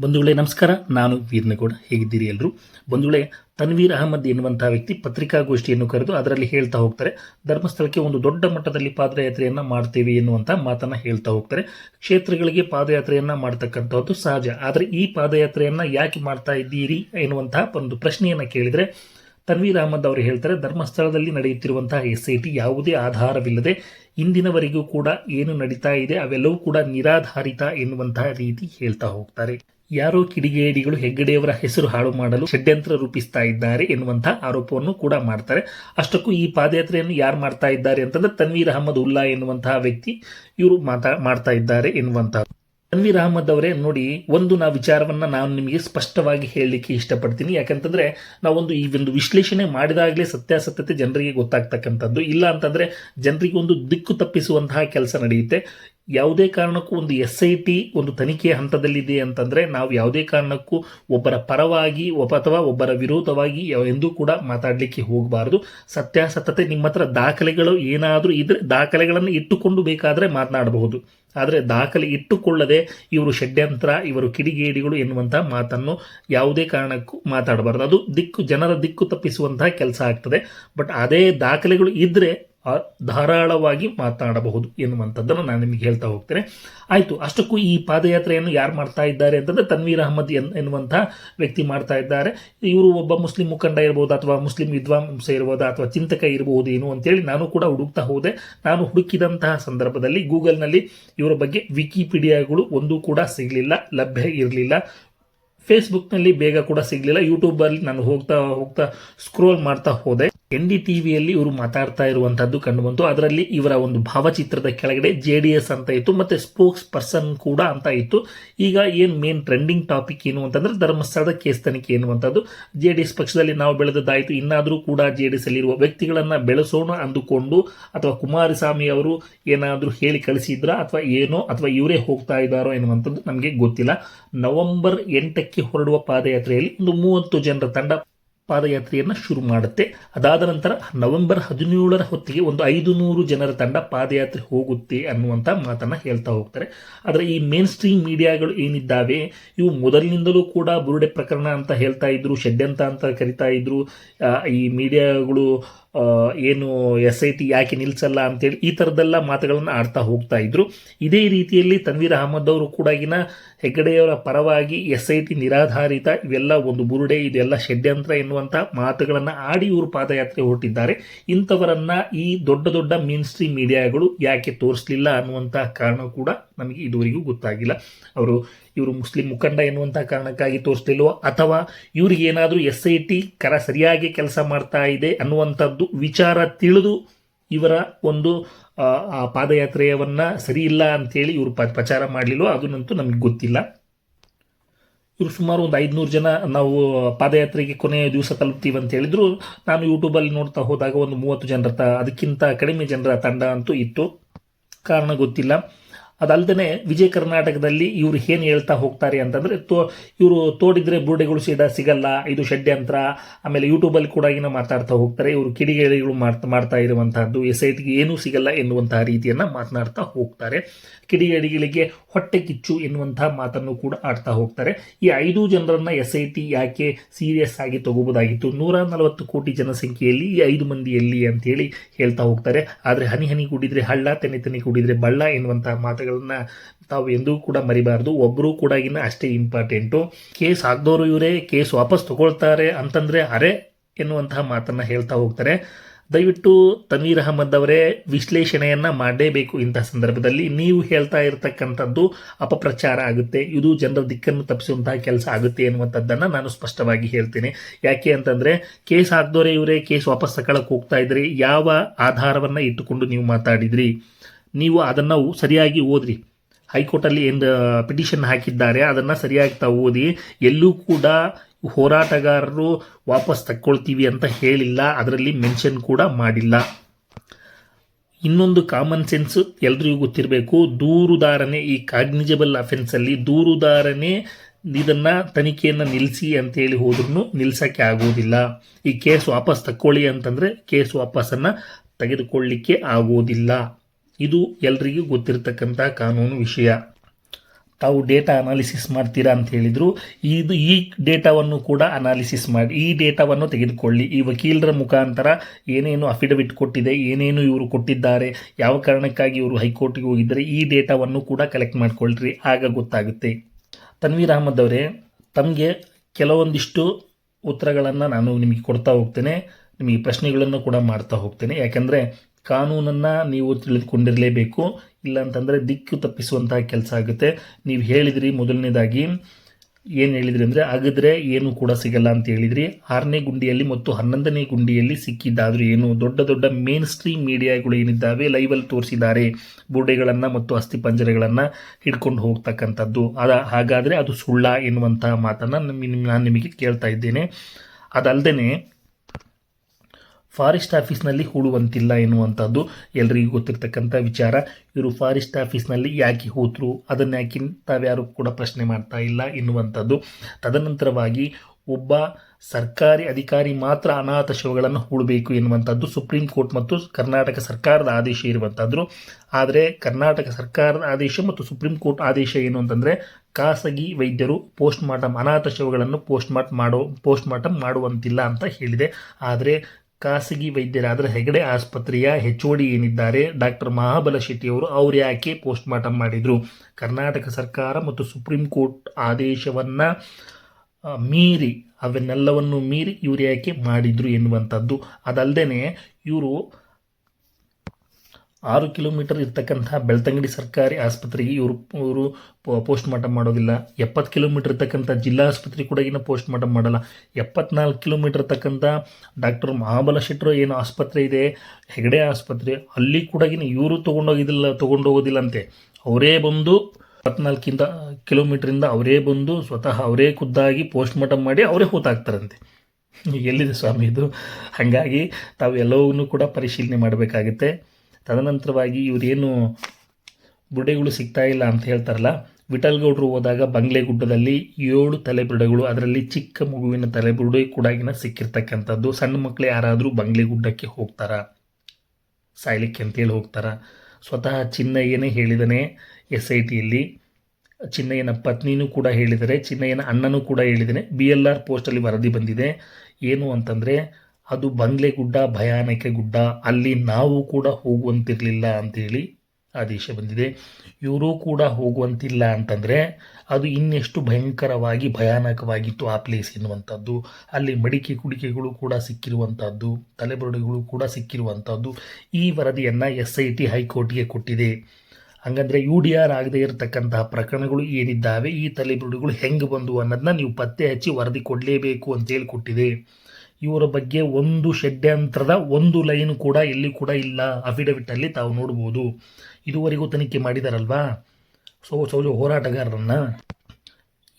ಬಂಧುಗಳೇ, ನಮಸ್ಕಾರ. ನಾನು ವೀರ್ನಗೌಡ. ಹೇಗಿದ್ದೀರಿ ಎಲ್ಲರೂ? ಬಂಧುಗಳೇ, ತನ್ವೀರ್ ಅಹಮದ್ ಎನ್ನುವಂತಹ ವ್ಯಕ್ತಿ ಪತ್ರಿಕಾಗೋಷ್ಠಿಯನ್ನು ಕರೆದು ಅದರಲ್ಲಿ ಹೇಳ್ತಾ ಹೋಗ್ತಾರೆ. ಧರ್ಮಸ್ಥಳಕ್ಕೆ ಒಂದು ದೊಡ್ಡ ಮಟ್ಟದಲ್ಲಿ ಪಾದಯಾತ್ರೆಯನ್ನು ಮಾಡ್ತೇವೆ ಎನ್ನುವಂಥ ಮಾತನ್ನ ಹೇಳ್ತಾ ಹೋಗ್ತಾರೆ. ಕ್ಷೇತ್ರಗಳಿಗೆ ಪಾದಯಾತ್ರೆಯನ್ನು ಮಾಡ್ತಕ್ಕಂಥದ್ದು ಸಹಜ. ಆದರೆ ಈ ಪಾದಯಾತ್ರೆಯನ್ನು ಯಾಕೆ ಮಾಡ್ತಾ ಇದ್ದೀರಿ ಎನ್ನುವಂತಹ ಒಂದು ಪ್ರಶ್ನೆಯನ್ನ ಕೇಳಿದ್ರೆ, ತನ್ವೀರ್ ಅಹಮದ್ ಅವರು ಹೇಳ್ತಾರೆ, ಧರ್ಮಸ್ಥಳದಲ್ಲಿ ನಡೆಯುತ್ತಿರುವಂತಹ ಎಸ್ ಐ ಟಿ ಯಾವುದೇ ಆಧಾರವಿಲ್ಲದೆ ಇಂದಿನವರೆಗೂ ಕೂಡ ಏನು ನಡೀತಾ ಇದೆ, ಅವೆಲ್ಲವೂ ಕೂಡ ನಿರಾಧಾರಿತ ಎನ್ನುವಂತಹ ರೀತಿ ಹೇಳ್ತಾ ಹೋಗ್ತಾರೆ. ಯಾರೋ ಕಿಡಿಗೇಡಿಗಳು ಹೆಗ್ಗಡೆಯವರ ಹೆಸರು ಹಾಳು ಮಾಡಲು ಷಡ್ಯಂತ್ರ ರೂಪಿಸ್ತಾ ಇದ್ದಾರೆ ಎನ್ನುವಂತಹ ಆರೋಪವನ್ನು ಕೂಡ ಮಾಡ್ತಾರೆ. ಅಷ್ಟಕ್ಕೂ ಈ ಪಾದಯಾತ್ರೆಯನ್ನು ಯಾರು ಮಾಡ್ತಾ ಇದ್ದಾರೆ ಅಂತಂದ್ರೆ ತನ್ವೀರ್ ಅಹಮದ್ ಉಲ್ಲಾ ಎನ್ನುವಂತಹ ವ್ಯಕ್ತಿ ಇವರು ಮಾತಾ, ಮಾಡ್ತಾ ಇದ್ದಾರೆ ಎನ್ನುವಂತಹ. ತನ್ವೀರ್ ಅಹಮದ್ ಅವರೇ, ನೋಡಿ, ಒಂದು ನಾ ವಿಚಾರವನ್ನ ನಾನು ನಿಮಗೆ ಸ್ಪಷ್ಟವಾಗಿ ಹೇಳಲಿಕ್ಕೆ ಇಷ್ಟಪಡ್ತೀನಿ. ಯಾಕಂತಂದ್ರೆ ನಾವೊಂದು ಈ ಒಂದು ವಿಶ್ಲೇಷಣೆ ಮಾಡಿದಾಗಲೇ ಸತ್ಯಾಸತ್ಯತೆ ಜನರಿಗೆ ಗೊತ್ತಾಗ್ತಕ್ಕಂಥದ್ದು. ಇಲ್ಲ ಅಂತಂದ್ರೆ ಜನರಿಗೆ ಒಂದು ದಿಕ್ಕು ತಪ್ಪಿಸುವಂತಹ ಕೆಲಸ ನಡೆಯುತ್ತೆ. ಯಾವುದೇ ಕಾರಣಕ್ಕೂ ಒಂದು ಎಸ್ ಐ ಟಿ ಒಂದು ತನಿಖೆಯ ಹಂತದಲ್ಲಿದೆ ಅಂತಂದರೆ ನಾವು ಯಾವುದೇ ಕಾರಣಕ್ಕೂ ಒಬ್ಬರ ಪರವಾಗಿ, ಒಬ್ಬ ಅಥವಾ ಒಬ್ಬರ ವಿರೋಧವಾಗಿ ಎಂದೂ ಕೂಡ ಮಾತಾಡಲಿಕ್ಕೆ ಹೋಗಬಾರದು. ಸತ್ಯಾಸತ್ಯತೆ ನಿಮ್ಮ ಹತ್ರ ದಾಖಲೆಗಳು ಏನಾದರೂ ಇದ್ರೆ ದಾಖಲೆಗಳನ್ನು ಇಟ್ಟುಕೊಂಡು ಬೇಕಾದರೆ ಮಾತನಾಡಬಹುದು. ಆದರೆ ದಾಖಲೆ ಇಟ್ಟುಕೊಳ್ಳದೆ ಇವರು ಷಡ್ಯಂತ್ರ, ಇವರು ಕಿಡಿಗೇಡಿಗಳು ಎನ್ನುವಂಥ ಮಾತನ್ನು ಯಾವುದೇ ಕಾರಣಕ್ಕೂ ಮಾತಾಡಬಾರದು. ಅದು ದಿಕ್ಕು, ಜನರ ದಿಕ್ಕು ತಪ್ಪಿಸುವಂತಹ ಕೆಲಸ ಆಗ್ತದೆ. ಬಟ್ ಅದೇ ದಾಖಲೆಗಳು ಇದ್ರೆ ಆ ಧಾರಾಳವಾಗಿ ಮಾತನಾಡಬಹುದು ಎನ್ನುವಂಥದ್ದನ್ನು ನಾನು ನಿಮಗೆ ಹೇಳ್ತಾ ಹೋಗ್ತೇನೆ. ಆಯಿತು, ಅಷ್ಟಕ್ಕೂ ಈ ಪಾದಯಾತ್ರೆಯನ್ನು ಯಾರು ಮಾಡ್ತಾ ಇದ್ದಾರೆ ಅಂತಂದರೆ ತನ್ವೀರ್ ಅಹಮದ್ ಎನ್ ಎನ್ನುವಂತಹ ವ್ಯಕ್ತಿ ಮಾಡ್ತಾ ಇದ್ದಾರೆ. ಇವರು ಒಬ್ಬ ಮುಸ್ಲಿಂ ಮುಖಂಡ ಇರ್ಬೋದು ಅಥವಾ ಮುಸ್ಲಿಂ ವಿದ್ವಾಂಸ ಇರ್ಬೋದು ಅಥವಾ ಚಿಂತಕ ಇರಬಹುದು ಏನು ಅಂತೇಳಿ ನಾನು ಕೂಡ ಹುಡುಕ್ತಾ ಹೋದೆ. ನಾನು ಹುಡುಕಿದಂತಹ ಸಂದರ್ಭದಲ್ಲಿ ಗೂಗಲ್ನಲ್ಲಿ ಇವರ ಬಗ್ಗೆ ವಿಕಿಪೀಡಿಯಾಗಳು ಒಂದೂ ಕೂಡ ಸಿಗಲಿಲ್ಲ, ಲಭ್ಯ ಇರಲಿಲ್ಲ. ಫೇಸ್ಬುಕ್ನಲ್ಲಿ ಬೇಗ ಕೂಡ ಸಿಗಲಿಲ್ಲ. ಯೂಟ್ಯೂಬಲ್ಲಿ ನಾನು ಹೋಗ್ತಾ ಹೋಗ್ತಾ ಸ್ಕ್ರೋಲ್ ಮಾಡ್ತಾ ಹೋದೆ. ಎನ್ ಡಿ ಟಿವಿಯಲ್ಲಿ ಇವರು ಮಾತಾಡ್ತಾ ಇರುವಂತಹದ್ದು ಕಂಡು ಬಂತು ಅದರಲ್ಲಿ ಇವರ ಒಂದು ಭಾವಚಿತ್ರದ ಕೆಳಗಡೆ ಜೆ ಡಿ ಎಸ್ ಅಂತ ಇತ್ತು, ಮತ್ತೆ ಸ್ಪೋಕ್ಸ್ ಪರ್ಸನ್ ಕೂಡ ಅಂತ ಇತ್ತು. ಈಗ ಏನು ಮೇನ್ ಟ್ರೆಂಡಿಂಗ್ ಟಾಪಿಕ್ ಏನು ಅಂತಂದ್ರೆ ಧರ್ಮಸ್ಥಳದ ಕೇಸ್ ತನಿಖೆ ಎನ್ನುವಂಥದ್ದು. ಜೆ ಡಿ ಎಸ್ ಪಕ್ಷದಲ್ಲಿ ನಾವು ಬೆಳೆದದ್ದಾಯಿತು. ಇನ್ನಾದರೂ ಕೂಡ ಜೆ ಡಿ ಎಸ್ ಅಲ್ಲಿರುವ ವ್ಯಕ್ತಿಗಳನ್ನ ಬೆಳೆಸೋಣ ಅಂದುಕೊಂಡು, ಅಥವಾ ಕುಮಾರಸ್ವಾಮಿ ಅವರು ಏನಾದರೂ ಹೇಳಿ ಕಳಿಸಿದ್ರ, ಅಥವಾ ಏನೋ, ಅಥವಾ ಇವರೇ ಹೋಗ್ತಾ ಇದ್ದಾರೋ ಎನ್ನುವಂಥದ್ದು ನಮಗೆ ಗೊತ್ತಿಲ್ಲ. ನವೆಂಬರ್ ಎಂಟಕ್ಕೆ ಹೊರಡುವ ಪಾದಯಾತ್ರೆಯಲ್ಲಿ ಒಂದು ಮೂವತ್ತು ಜನರ ತಂಡ ಪಾದಯಾತ್ರೆಯನ್ನು ಶುರು ಮಾಡುತ್ತೆ. ಅದಾದ ನಂತರ ನವೆಂಬರ್ ಹದಿನೇಳರ ಹೊತ್ತಿಗೆ ಒಂದು ಐದು ನೂರು ಜನರ ತಂಡ ಪಾದಯಾತ್ರೆ ಹೋಗುತ್ತೆ ಅನ್ನುವಂಥ ಮಾತನ್ನು ಹೇಳ್ತಾ ಹೋಗ್ತಾರೆ. ಆದರೆ ಈ ಮೇನ್ ಸ್ಟ್ರೀಮ್ ಮೀಡಿಯಾಗಳು ಏನಿದ್ದಾವೆ? ಇವು ಮೊದಲಿನಿಂದಲೂ ಕೂಡ ಬುರುಡೆ ಪ್ರಕರಣ ಅಂತ ಹೇಳ್ತಾ ಇದ್ರು ಷಡ್ಯಂತ ಅಂತ ಕರಿತಾ ಇದ್ರು. ಈ ಮೀಡಿಯಾಗಳು ಏನು ಎಸ್ ಐ ಟಿ ಯಾಕೆ ನಿಲ್ಸಲ್ಲ ಅಂತೇಳಿ ಈ ಥರದ್ದೆಲ್ಲ ಮಾತುಗಳನ್ನು ಆಡ್ತಾ ಹೋಗ್ತಾ ಇದ್ರು. ಇದೇ ರೀತಿಯಲ್ಲಿ ತನ್ವೀರ್ ಅಹಮದ್ ಅವರು ಕೂಡ ಈಗಿನ ಹೆಗ್ಗಡೆಯವರ ಪರವಾಗಿ ಎಸ್ ಐ ಟಿ ನಿರಾಧಾರಿತ ಇವೆಲ್ಲ ಒಂದು ಬುರುಡೆ, ಇದೆಲ್ಲ ಷಡ್ಯಂತ್ರ ಎನ್ನುವಂಥ ಮಾತುಗಳನ್ನು ಆಡಿ ಇವರು ಪಾದಯಾತ್ರೆ ಹೊರಟಿದ್ದಾರೆ. ಇಂಥವರನ್ನ ಈ ದೊಡ್ಡ ದೊಡ್ಡ ಮೀನ್ ಸ್ಟ್ರೀಮ್ ಮೀಡಿಯಾಗಳು ಯಾಕೆ ತೋರಿಸಲಿಲ್ಲ ಅನ್ನುವಂಥ ಕಾರಣ ಕೂಡ ನಮಗೆ ಇದುವರೆಗೂ ಗೊತ್ತಾಗಿಲ್ಲ. ಅವರು ಇವರು ಮುಸ್ಲಿಂ ಮುಖಂಡ ಎನ್ನುವಂಥ ಕಾರಣಕ್ಕಾಗಿ ತೋರಿಸ್ಲಿಲ್ವೋ? ಅಥವಾ ಇವ್ರಿಗೆ ಏನಾದರೂ ಎಸ್ ಐ ಟಿ ಕರ ಸರಿಯಾಗಿ ಕೆಲಸ ಮಾಡ್ತಾ ಇದೆ ಅನ್ನುವಂಥದ್ದು ವಿಚಾರ ತಿಳಿದು ಇವರ ಒಂದು ಆ, ಪಾದಯಾತ್ರೆಯವನ್ನ ಸರಿ ಇಲ್ಲ ಅಂತೇಳಿ ಇವರು ಪ- ಪ್ರಚಾರ ಮಾಡಲಿಲ್ವೋ? ಅದನ್ನಂತೂ ನಮಗೆ ಗೊತ್ತಿಲ್ಲ. ಇವರು ಸುಮಾರು ಒಂದು ಐದುನೂರು ಜನ ನಾವು ಪಾದಯಾತ್ರೆಗೆ ಕೊನೆಯ ದಿವಸ ತಲುಪ್ತೀವಿ ಅಂತ ಹೇಳಿದ್ರು. ನಾನು ಯೂಟ್ಯೂಬಲ್ಲಿ ನೋಡ್ತಾ ಹೋದಾಗ ಒಂದು ಮೂವತ್ತು ಜನರ ಅದಕ್ಕಿಂತ ಕಡಿಮೆ ಜನರ ತಂಡ ಅಂತೂ ಇತ್ತು. ಕಾರಣ ಗೊತ್ತಿಲ್ಲ. ಅದಲ್ಲದೆ ವಿಜಯ ಕರ್ನಾಟಕದಲ್ಲಿ ಇವರು ಏನು ಹೇಳ್ತಾ ಹೋಗ್ತಾರೆ ಅಂತಂದ್ರೆ ತೋ ಇವರು ತೋಡಿದ್ರೆ ಬುರುಡೆಗಳು ಸೀಡ ಸಿಗಲ್ಲ, ಇದು ಷಡ್ಯಂತ್ರ, ಆಮೇಲೆ ಯೂಟ್ಯೂಬಲ್ಲಿ ಕೂಡ ಏನೋ ಮಾತಾಡ್ತಾ ಹೋಗ್ತಾರೆ, ಇವರು ಕಿಡಿಗೇಡಿಗಳು ಮಾಡ್ತಾ ಮಾಡ್ತಾ ಇರುವಂತಹದ್ದು ಎಸ್ ಐ ಟಿಗೆ ಏನೂ ಸಿಗಲ್ಲ ಎನ್ನುವಂತಹ ರೀತಿಯನ್ನ ಮಾತನಾಡ್ತಾ ಹೋಗ್ತಾರೆ. ಕಿಡಿಗೇಡಿಗಳಿಗೆ ಹೊಟ್ಟೆ ಕಿಚ್ಚು ಎನ್ನುವಂತಹ ಮಾತನ್ನು ಕೂಡ ಆಡ್ತಾ ಹೋಗ್ತಾರೆ. ಈ ಐದು ಜನರನ್ನು ಎಸ್ ಐ ಟಿ ಯಾಕೆ ಸೀರಿಯಸ್ ಆಗಿ ತಗೋಬೋದಾಗಿತ್ತು? ನೂರ ನಲವತ್ತು ಕೋಟಿ ಜನಸಂಖ್ಯೆಯಲ್ಲಿ ಈ ಐದು ಮಂದಿ ಎಲ್ಲಿ ಅಂತೇಳಿ ಹೇಳ್ತಾ ಹೋಗ್ತಾರೆ. ಆದರೆ ಹನಿ ಹನಿ ಕುಡಿದ್ರೆ ಹಳ್ಳ, ತೆನೆ ತೆನೆ ಕುಡಿದ್ರೆ ಬಳ್ಳ ಎನ್ನುವಂತಹ ಮಾತುಗಳನ್ನ ತಾವು ಎಂದೂ ಕೂಡ ಮರಿಬಾರದು. ಒಬ್ಬರು ಕೂಡ ಇನ್ನು ಅಷ್ಟೇ ಇಂಪಾರ್ಟೆಂಟು. ಕೇಸ್ ಆಗದವರು ಇವರೇ, ಕೇಸ್ ವಾಪಸ್ ತಗೊಳ್ತಾರೆ ಅಂತಂದ್ರೆ ಅರೆ ಎನ್ನುವಂತಹ ಮಾತನ್ನ ಹೇಳ್ತಾ ಹೋಗ್ತಾರೆ. ದಯವಿಟ್ಟು ತನ್ವೀರ್ ಅಹಮದ್ ಅವರೇ ವಿಶ್ಲೇಷಣೆಯನ್ನ ಮಾಡಲೇಬೇಕು ಇಂತಹ ಸಂದರ್ಭದಲ್ಲಿ. ನೀವು ಹೇಳ್ತಾ ಇರತಕ್ಕಂಥದ್ದು ಅಪಪ್ರಚಾರ ಆಗುತ್ತೆ. ಇದು ಜನರ ದಿಕ್ಕನ್ನು ತಪ್ಪಿಸುವಂತಹ ಕೆಲಸ ಆಗುತ್ತೆ ಎನ್ನುವಂಥದ್ದನ್ನು ನಾನು ಸ್ಪಷ್ಟವಾಗಿ ಹೇಳ್ತೇನೆ. ಯಾಕೆ ಅಂತಂದ್ರೆ, ಕೇಸ್ ಹಾಕ್ದೋರೆ ಇವರೇ ಕೇಸ್ ವಾಪಸ್ ತಗೊಳಕ್ಕೆ ಹೋಗ್ತಾ ಇದ್ರಿ. ಯಾವ ಆಧಾರವನ್ನ ಇಟ್ಟುಕೊಂಡು ನೀವು ಮಾತಾಡಿದ್ರಿ? ನೀವು ಅದನ್ನು ಸರಿಯಾಗಿ ಓದ್ರಿ. ಹೈಕೋರ್ಟಲ್ಲಿ ಏನು ಪಿಟಿಷನ್ ಹಾಕಿದ್ದಾರೆ, ಅದನ್ನು ಸರಿಯಾಗಿ ತಾವು ಓದಿ. ಎಲ್ಲೂ ಕೂಡ ಹೋರಾಟಗಾರರು ವಾಪಸ್ ತಕ್ಕೊಳ್ತೀವಿ ಅಂತ ಹೇಳಿಲ್ಲ, ಅದರಲ್ಲಿ ಮೆನ್ಷನ್ ಕೂಡ ಮಾಡಿಲ್ಲ. ಇನ್ನೊಂದು ಕಾಮನ್ ಸೆನ್ಸ್ ಎಲ್ರಿಗೂ ಗೊತ್ತಿರಬೇಕು, ದೂರುದಾರನೇ, ಈ ಕಾಗ್ನಿಜಬಲ್ ಅಫೆನ್ಸಲ್ಲಿ ದೂರುದಾರನೇ ಇದನ್ನ ತನಿಖೆಯನ್ನು ನಿಲ್ಲಿಸಿ ಅಂತೇಳಿ ಹೋದ್ರೂ ನಿಲ್ಸಕ್ಕೆ ಆಗೋದಿಲ್ಲ. ಈ ಕೇಸ್ ವಾಪಸ್ ತಕ್ಕೊಳ್ಳಿ ಅಂತಂದ್ರೆ ಕೇಸ್ ವಾಪಸ್ಸನ್ನು ತೆಗೆದುಕೊಳ್ಳಿಕ್ಕೆ ಆಗೋದಿಲ್ಲ. ಇದು ಎಲ್ರಿಗೂ ಗೊತ್ತಿರತಕ್ಕಂಥ ಕಾನೂನು ವಿಷಯ. ತಾವು ಡೇಟಾ ಅನಾಲಿಸಿಸ್ ಮಾಡ್ತೀರಾ ಅಂತ ಹೇಳಿದರು. ಇದು ಈ ಡೇಟಾವನ್ನು ಕೂಡ ಅನಾಲಿಸಿಸ್ ಮಾಡಿ, ಈ ಡೇಟಾವನ್ನು ತೆಗೆದುಕೊಳ್ಳಿ. ಈ ವಕೀಲರ ಮುಖಾಂತರ ಏನೇನು ಅಫಿಡವಿಟ್ ಕೊಟ್ಟಿದೆ, ಏನೇನು ಇವರು ಕೊಟ್ಟಿದ್ದಾರೆ, ಯಾವ ಕಾರಣಕ್ಕಾಗಿ ಇವರು ಹೈಕೋರ್ಟ್ಗೆ ಹೋಗಿದ್ದಾರೆ, ಈ ಡೇಟಾವನ್ನು ಕೂಡ ಕಲೆಕ್ಟ್ ಮಾಡ್ಕೊಳ್ರಿ. ಆಗ ಗೊತ್ತಾಗುತ್ತೆ. ತನ್ವೀರ್ ಅಹಮದ್ ಅವರೇ, ತಮಗೆ ಕೆಲವೊಂದಿಷ್ಟು ಉತ್ತರಗಳನ್ನು ನಾನು ನಿಮಗೆ ಕೊಡ್ತಾ ಹೋಗ್ತೇನೆ. ನಿಮಗೆ ಪ್ರಶ್ನೆಗಳನ್ನು ಕೂಡ ಮಾಡ್ತಾ ಹೋಗ್ತೇನೆ. ಯಾಕಂದರೆ ಕಾನೂನನ್ನು ನೀವು ತಿಳಿದುಕೊಂಡಿರಲೇಬೇಕು. ಇಲ್ಲ ಅಂತಂದರೆ ದಿಕ್ಕು ತಪ್ಪಿಸುವಂತಹ ಕೆಲಸ ಆಗುತ್ತೆ. ನೀವು ಹೇಳಿದ್ರಿ ಮೊದಲನೇದಾಗಿ. ಏನು ಹೇಳಿದ್ರಿ ಅಂದರೆ ಆಗಿದ್ರೆ ಏನು ಕೂಡ ಸಿಗಲ್ಲ ಅಂತ ಹೇಳಿದ್ರಿ. ಆರನೇ ಗುಂಡಿಯಲ್ಲಿ ಮತ್ತು ಹನ್ನೊಂದನೇ ಗುಂಡಿಯಲ್ಲಿ ಸಿಕ್ಕಿದ್ದಾದರೂ ಏನು, ದೊಡ್ಡ ದೊಡ್ಡ ಮೇನ್ ಸ್ಟ್ರೀಮ್ ಮೀಡಿಯಾಗಳು ಏನಿದ್ದಾವೆ, ಲೈವಲ್ಲಿ ತೋರಿಸಿದ್ದಾರೆ. ಬುರ್ಡೆಗಳನ್ನು ಮತ್ತು ಅಸ್ಥಿಪಂಜರಗಳನ್ನು ಹಿಡ್ಕೊಂಡು ಹೋಗ್ತಕ್ಕಂಥದ್ದು. ಅದ, ಹಾಗಾದರೆ ಅದು ಸುಳ್ಳ ಎನ್ನುವಂತಹ ಮಾತನ್ನು ನಾನು ನಿಮಗೆ ಕೇಳ್ತಾ ಇದ್ದೇನೆ. ಅದಲ್ಲದೆ ಫಾರೆಸ್ಟ್ ಆಫೀಸ್ನಲ್ಲಿ ಹೂಳುವಂತಿಲ್ಲ ಎನ್ನುವಂಥದ್ದು ಎಲ್ರಿಗೂ ಗೊತ್ತಿರ್ತಕ್ಕಂಥ ವಿಚಾರ. ಇವರು ಫಾರೆಸ್ಟ್ ಆಫೀಸ್ನಲ್ಲಿ ಯಾಕೆ ಹೂತರು ಅದನ್ನು ಯಾಕೆ ತಾವ್ಯಾರು ಕೂಡ ಪ್ರಶ್ನೆ ಮಾಡ್ತಾ ಇಲ್ಲ ಎನ್ನುವಂಥದ್ದು. ತದನಂತರವಾಗಿ ಒಬ್ಬ ಸರ್ಕಾರಿ ಅಧಿಕಾರಿ ಮಾತ್ರ ಅನಾಥ ಶವಗಳನ್ನು ಹೂಡಬೇಕು ಎನ್ನುವಂಥದ್ದು ಸುಪ್ರೀಂ ಕೋರ್ಟ್ ಮತ್ತು ಕರ್ನಾಟಕ ಸರ್ಕಾರದ ಆದೇಶ ಇರುವಂಥದ್ದು. ಆದರೆ ಕರ್ನಾಟಕ ಸರ್ಕಾರದ ಆದೇಶ ಮತ್ತು ಸುಪ್ರೀಂ ಕೋರ್ಟ್ ಆದೇಶ ಏನು ಅಂತಂದರೆ ಖಾಸಗಿ ವೈದ್ಯರು ಪೋಸ್ಟ್ ಮಾರ್ಟಮ್ ಅನಾಥ ಶವಗಳನ್ನು ಪೋಸ್ಟ್ ಮಾರ್ಟ್ ಮಾಡೋ, ಪೋಸ್ಟ್ ಮಾರ್ಟಮ್ ಮಾಡುವಂತಿಲ್ಲ ಅಂತ ಹೇಳಿದೆ. ಆದರೆ ಖಾಸಗಿ ವೈದ್ಯರಾದ ಹೆಗಡೆ ಆಸ್ಪತ್ರೆಯ ಹೆಚ್ ಡಿ ಏನಿದ್ದಾರೆ? ಡಾಕ್ಟರ್ ಮಹಾಬಲ ಶೆಟ್ಟಿಯವರು ಅವರು ಯಾಕೆ ಪೋಸ್ಟ್ ಮಾರ್ಟಮ್ ಮಾಡಿದರು? ಕರ್ನಾಟಕ ಸರ್ಕಾರ ಮತ್ತು ಸುಪ್ರೀಂ ಕೋರ್ಟ್ ಆದೇಶವನ್ನು ಮೀರಿ, ಅವನ್ನೆಲ್ಲವನ್ನು ಮೀರಿ ಇವರು ಯಾಕೆ ಮಾಡಿದರು ಎನ್ನುವಂಥದ್ದು. ಅದಲ್ಲದೆ ಇವರು ಆರು ಕಿಲೋಮೀಟರ್ ಇರ್ತಕ್ಕಂಥ ಬೆಳ್ತಂಗಡಿ ಸರ್ಕಾರಿ ಆಸ್ಪತ್ರೆಗೆ ಇವರು ಇವರು ಪೋಸ್ಟ್ ಮಾರ್ಟಮ್ ಮಾಡೋದಿಲ್ಲ. ಎಪ್ಪತ್ತು ಕಿಲೋಮೀಟರ್ ಇರ್ತಕ್ಕಂಥ ಜಿಲ್ಲಾ ಆಸ್ಪತ್ರೆ ಕೂಡ ಏನು ಪೋಸ್ಟ್ ಮಾರ್ಟಮ್ ಮಾಡಲ್ಲ. ಎಪ್ಪತ್ನಾಲ್ಕು ಕಿಲೋಮೀಟರ್ ಇರ್ತಕ್ಕಂಥ ಡಾಕ್ಟರ್ ಮಹಾಬಲ ಶೆಟ್ಟರು ಏನು ಆಸ್ಪತ್ರೆ ಇದೆ, ಹೆಗಡೆ ಆಸ್ಪತ್ರೆ, ಅಲ್ಲಿ ಕೂಡ ಇವರು ತೊಗೊಂಡೋಗಿದ್ದಿಲ್ಲ ತೊಗೊಂಡೋಗೋದಿಲ್ಲ ಅಂತೆ ಅವರೇ ಬಂದು ಇಪ್ಪತ್ನಾಲ್ಕಿಂದ ಕಿಲೋಮೀಟ್ರಿಂದ ಅವರೇ ಬಂದು ಸ್ವತಃ ಅವರೇ ಖುದ್ದಾಗಿ ಪೋಸ್ಟ್ ಮಾರ್ಟಮ್ ಮಾಡಿ ಅವರೇ ಹೋತಾಕ್ತಾರಂತೆ. ಎಲ್ಲಿದೆ ಸ್ವಾಮಿ ಇದು? ಹಾಗಾಗಿ ತಾವು ಎಲ್ಲವನ್ನೂ ಕೂಡ ಪರಿಶೀಲನೆ ಮಾಡಬೇಕಾಗುತ್ತೆ. ತದನಂತರವಾಗಿ ಇವರೇನು ಬುಡೆಗಳು ಸಿಗ್ತಾ ಇಲ್ಲ ಅಂತ ಹೇಳ್ತಾರಲ್ಲ, ವಿಠಲ್ಗೌಡರು ಹೋದಾಗ ಬಂಗ್ಲೆಗುಡ್ಡದಲ್ಲಿ ಏಳು ತಲೆಬುರುಡೆಗಳು, ಅದರಲ್ಲಿ ಚಿಕ್ಕ ಮಗುವಿನ ತಲೆಬುರುಡೆ ಕೂಡ ಸಿಕ್ಕಿರ್ತಕ್ಕಂಥದ್ದು. ಸಣ್ಣ ಮಕ್ಕಳು ಯಾರಾದರೂ ಬಂಗ್ಲೆಗುಡ್ಡಕ್ಕೆ ಹೋಗ್ತಾರ, ಸಾಯ್ಲಿಕ್ಕೆ ಅಂತೇಳಿ ಹೋಗ್ತಾರ. ಸ್ವತಃ ಚಿನ್ನಯ್ಯನೇ ಹೇಳಿದನೇ ಎಸ್ ಐ ಟಿಯಲ್ಲಿ ಚಿನ್ನಯ್ಯನ ಪತ್ನಿನೂ ಕೂಡ ಹೇಳಿದರೆ, ಚಿನ್ನಯ್ಯನ ಅಣ್ಣನೂ ಕೂಡ ಹೇಳಿದನೇ, ಬಿ ಎಲ್ ಆರ್ ಪೋಸ್ಟಲ್ಲಿ ವರದಿ ಬಂದಿದೆ. ಏನು ಅಂತಂದರೆ ಅದು ಬಂಗ್ಲೆ ಗುಡ್ಡ ಭಯಾನಕ ಗುಡ್ಡ, ಅಲ್ಲಿ ನಾವು ಕೂಡ ಹೋಗುವಂತಿರಲಿಲ್ಲ ಅಂತೇಳಿ ಆದೇಶ ಬಂದಿದೆ. ಇವರು ಕೂಡ ಹೋಗುವಂತಿಲ್ಲ ಅಂತಂದರೆ ಅದು ಇನ್ನೆಷ್ಟು ಭಯಂಕರವಾಗಿ, ಭಯಾನಕವಾಗಿತ್ತು ಆ ಪ್ಲೇಸ್ ಎನ್ನುವಂಥದ್ದು. ಅಲ್ಲಿ ಮಡಿಕೆ ಕುಡಿಕೆಗಳು ಕೂಡ ಸಿಕ್ಕಿರುವಂಥದ್ದು, ತಲೆಬುರುಡೆಗಳು ಕೂಡ ಸಿಕ್ಕಿರುವಂಥದ್ದು. ಈ ವರದಿಯನ್ನು ಎಸ್ ಐ ಟಿ ಹೈಕೋರ್ಟ್ಗೆ ಕೊಟ್ಟಿದೆ. ಹಂಗಂದ್ರೆ ಯು ಡಿ ಆರ್ ಆಗದೇ ಇರತಕ್ಕಂತಹ ಪ್ರಕರಣಗಳು ಏನಿದ್ದಾವೆ, ಈ ತಲೆಬುರುಡೆಗಳು ಹೆಂಗೆ ಬಂದು ಅನ್ನೋದನ್ನ ನೀವು ಪತ್ತೆ ಹಚ್ಚಿ ವರದಿ ಕೊಡಲೇಬೇಕು ಅಂತೇಳಿ ಕೊಟ್ಟಿದೆ. ಇವರ ಬಗ್ಗೆ ಒಂದು ಷಡ್ಯಂತ್ರದ ಒಂದು ಲೈನ್ ಕೂಡ ಎಲ್ಲಿ ಕೂಡ ಇಲ್ಲ. ಅಫಿಡವಿಟಲ್ಲಿ ತಾವು ನೋಡ್ಬೋದು. ಇದುವರೆಗೂ ತನಿಖೆ ಮಾಡಿದಾರಲ್ವಾ? ಸೋ ಸೌಜ ಹೋರಾಟಗಾರರನ್ನ.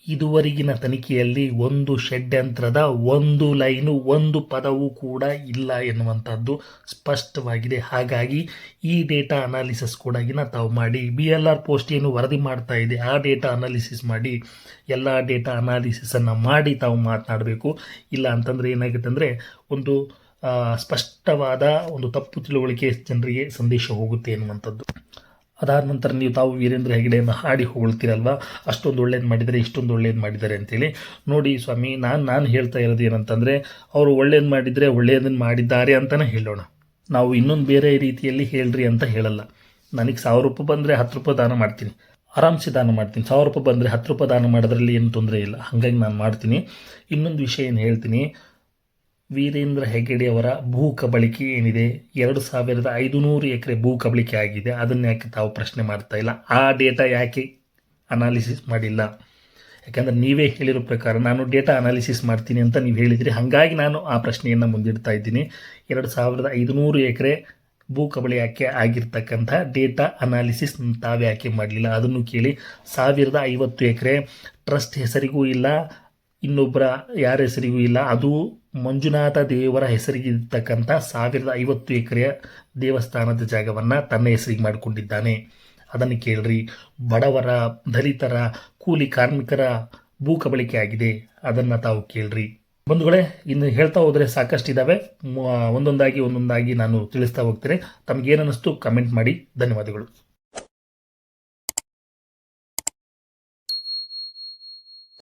ಇದುವರೆಗಿನ ತನಿಖೆಯಲ್ಲಿ ಒಂದು ಷಡ್ಯಂತ್ರದ, ಒಂದು ಲೈನು, ಒಂದು ಪದವೂ ಕೂಡ ಇಲ್ಲ ಎನ್ನುವಂಥದ್ದು ಸ್ಪಷ್ಟವಾಗಿದೆ. ಹಾಗಾಗಿ ಈ ಡೇಟಾ ಅನಾಲಿಸಿಸ್ ಕೂಡ ತಾವು ಮಾಡಿ. ಬಿ ಎಲ್ ಆರ್ ಪೋಸ್ಟ್ ಏನು ವರದಿ ಮಾಡ್ತಾ ಇದೆ. ಆ ಡೇಟಾ ಅನಾಲಿಸಿಸ್ ಮಾಡಿ. ಎಲ್ಲ ಡೇಟಾ ಅನಾಲಿಸಿಸನ್ನು ಮಾಡಿ ತಾವು ಮಾತನಾಡಬೇಕು. ಇಲ್ಲ ಅಂತಂದರೆ ಏನಾಗುತ್ತೆ ಅಂದರೆ ಒಂದು ಸ್ಪಷ್ಟವಾದ ಒಂದು ತಪ್ಪು ತಿಳುವಳಿಕೆ ಜನರಿಗೆ ಸಂದೇಶ ಹೋಗುತ್ತೆ ಎನ್ನುವಂಥದ್ದು. ಅದಾದ ನಂತರ ನೀವು ತಾವು ವೀರೇಂದ್ರ ಹೆಗಡೆಯನ್ನು ಹಾಡಿ ಹೊಗಳ್ತೀರಲ್ವ? ಅಷ್ಟೊಂದು ಒಳ್ಳೇದು ಮಾಡಿದರೆ ಇಷ್ಟೊಂದು ಒಳ್ಳೇದು ಮಾಡಿದ್ದಾರೆ ಅಂತೇಳಿ. ನೋಡಿ ಸ್ವಾಮಿ, ನಾನು ನಾನು ಹೇಳ್ತಾ ಇರೋದು ಏನಂತಂದರೆ, ಅವರು ಒಳ್ಳೇದು ಮಾಡಿದರೆ ಒಳ್ಳೆಯದನ್ನು ಮಾಡಿದ್ದಾರೆ ಅಂತಲೇ ಹೇಳೋಣ. ನಾವು ಇನ್ನೊಂದು ಬೇರೆ ರೀತಿಯಲ್ಲಿ ಹೇಳ್ರಿ ಅಂತ ಹೇಳಲ್ಲ. ನನಗೆ ಸಾವಿರ ರೂಪಾಯಿ ಬಂದರೆ ಹತ್ತು ರೂಪಾಯಿ ದಾನ ಮಾಡ್ತೀನಿ. ಆರಾಮ್ಸೆ ದಾನ ಮಾಡ್ತೀನಿ. ಸಾವಿರ ರೂಪಾಯಿ ಬಂದರೆ ಹತ್ತು ರೂಪಾಯಿ ದಾನ ಮಾಡೋದ್ರಲ್ಲಿ ಏನು ತೊಂದರೆ ಇಲ್ಲ. ಹಾಗಾಗಿ ನಾನು ಮಾಡ್ತೀನಿ. ಇನ್ನೊಂದು ವಿಷಯ ಏನು ಹೇಳ್ತೀನಿ ವೀರೇಂದ್ರ ಹೆಗ್ಗಡೆಯವರ ಭೂ ಕಬಳಿಕೆ ಏನಿದೆ? ಎರಡು ಸಾವಿರದ ಐದುನೂರು ಎಕರೆ ಭೂ ಕಬಳಿಕೆ ಆಗಿದೆ. ಅದನ್ನು ಯಾಕೆ ತಾವು ಪ್ರಶ್ನೆ ಮಾಡ್ತಾ ಇಲ್ಲ? ಆ ಡೇಟಾ ಯಾಕೆ ಅನಾಲಿಸಿಸ್ ಮಾಡಿಲ್ಲ? ಯಾಕೆಂದರೆ ನೀವೇ ಹೇಳಿರೋ ಪ್ರಕಾರ ನಾನು ಡೇಟಾ ಅನಾಲಿಸಿಸ್ ಮಾಡ್ತೀನಿ ಅಂತ ನೀವು ಹೇಳಿದಿರಿ. ಹಾಗಾಗಿ ನಾನು ಆ ಪ್ರಶ್ನೆಯನ್ನು ಮುಂದಿಡ್ತಾ ಇದ್ದೀನಿ. ಎರಡು ಸಾವಿರದ ಐದುನೂರು ಎಕರೆ ಭೂ ಕಬಳಿ ಯಾಕೆ ಆಗಿರ್ತಕ್ಕಂಥ ಡೇಟಾ ಅನಾಲಿಸಿಸ್ ತಾವು ಯಾಕೆ ಮಾಡಲಿಲ್ಲ? ಅದನ್ನು ಕೇಳಿ ಸಾವಿರದ ಐವತ್ತು ಎಕರೆ ಟ್ರಸ್ಟ್ ಹೆಸರಿಗೂ ಇಲ್ಲ ಇನ್ನೊಬ್ಬರ ಯಾರ ಹೆಸರಿಗೂ ಇಲ್ಲ, ಅದು ಮಂಜುನಾಥ ದೇವರ ಹೆಸರಿಗೆ ಇರ್ತಕ್ಕಂಥ ಸಾವಿರದ ಐವತ್ತು ಎಕರೆಯ ದೇವಸ್ಥಾನದ ಜಾಗವನ್ನು ತನ್ನ ಹೆಸರಿಗೆ ಮಾಡಿಕೊಂಡಿದ್ದಾನೆ. ಅದನ್ನು ಕೇಳ್ರಿ, ಬಡವರ, ದಲಿತರ, ಕೂಲಿ ಕಾರ್ಮಿಕರ ಭೂ ಕಬಳಿಕೆ ಆಗಿದೆ. ಅದನ್ನು ತಾವು ಕೇಳ್ರಿ. ಬಂಧುಗಳೇ, ಇನ್ನು ಹೇಳ್ತಾ ಹೋದರೆ ಸಾಕಷ್ಟು ಇದ್ದಾವೆ ಒಂದೊಂದಾಗಿ ಒಂದೊಂದಾಗಿ ನಾನು ತಿಳಿಸ್ತಾ ಹೋಗ್ತೇನೆ. ತಮಗೇನಿಸ್ತು ಕಮೆಂಟ್ ಮಾಡಿ. ಧನ್ಯವಾದಗಳು.